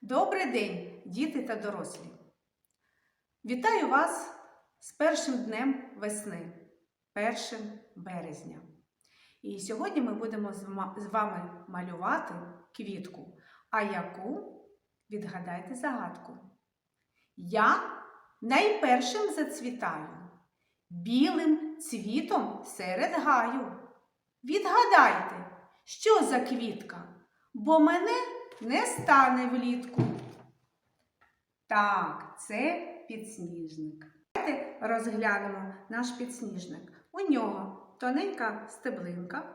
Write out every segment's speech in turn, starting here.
Добрий день, діти та дорослі! Вітаю вас з першим днем весни, 1 березня. І сьогодні ми будемо з вами малювати квітку. А яку відгадайте загадку. Я найпершим зацвітаю, білим цвітом серед гаю. Відгадайте, що за квітка, бо мене не стане влітку. Так, це підсніжник. Давайте розглянемо наш підсніжник. У нього тоненька стеблинка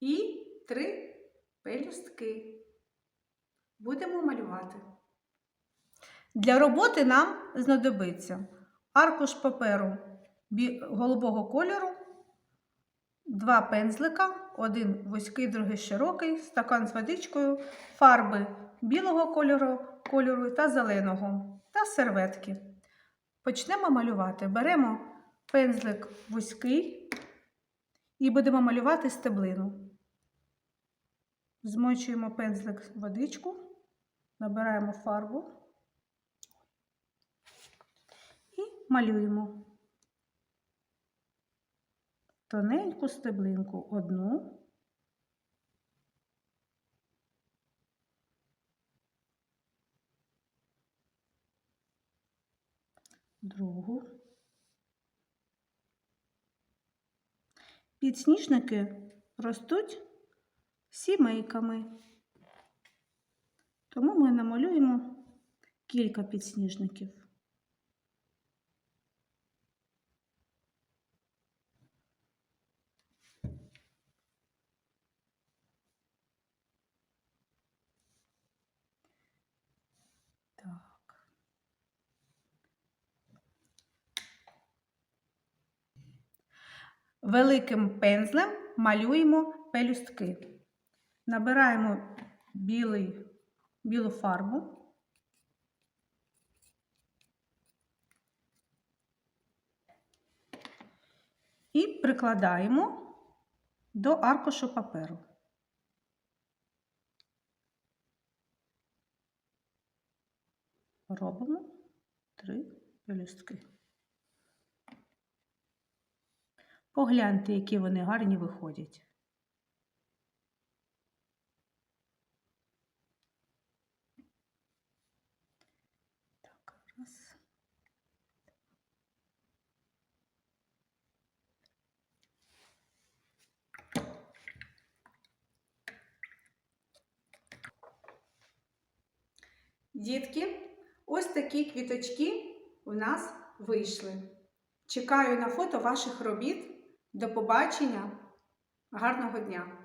і три пелюстки. Будемо малювати. Для роботи нам знадобиться аркуш паперу голубого кольору, два пензлика, один вузький, другий широкий, стакан з водичкою, фарби білого кольору, кольору та зеленого та серветки. Почнемо малювати. Беремо пензлик вузький і будемо малювати стеблину. Змочуємо пензлик водичку, набираємо фарбу і малюємо тоненьку стеблинку одну. Другу. Підсніжники ростуть сімейками. Тому ми намалюємо кілька підсніжників. Так. Великим пензлем малюємо пелюстки. Набираємо білий, білу фарбу. І прикладаємо до аркушу паперу. Робимо три пелюстки. Погляньте, які вони гарні виходять. Дітки, ось такі квіточки у нас вийшли. Чекаю на фото ваших робіт. До побачення. Гарного дня!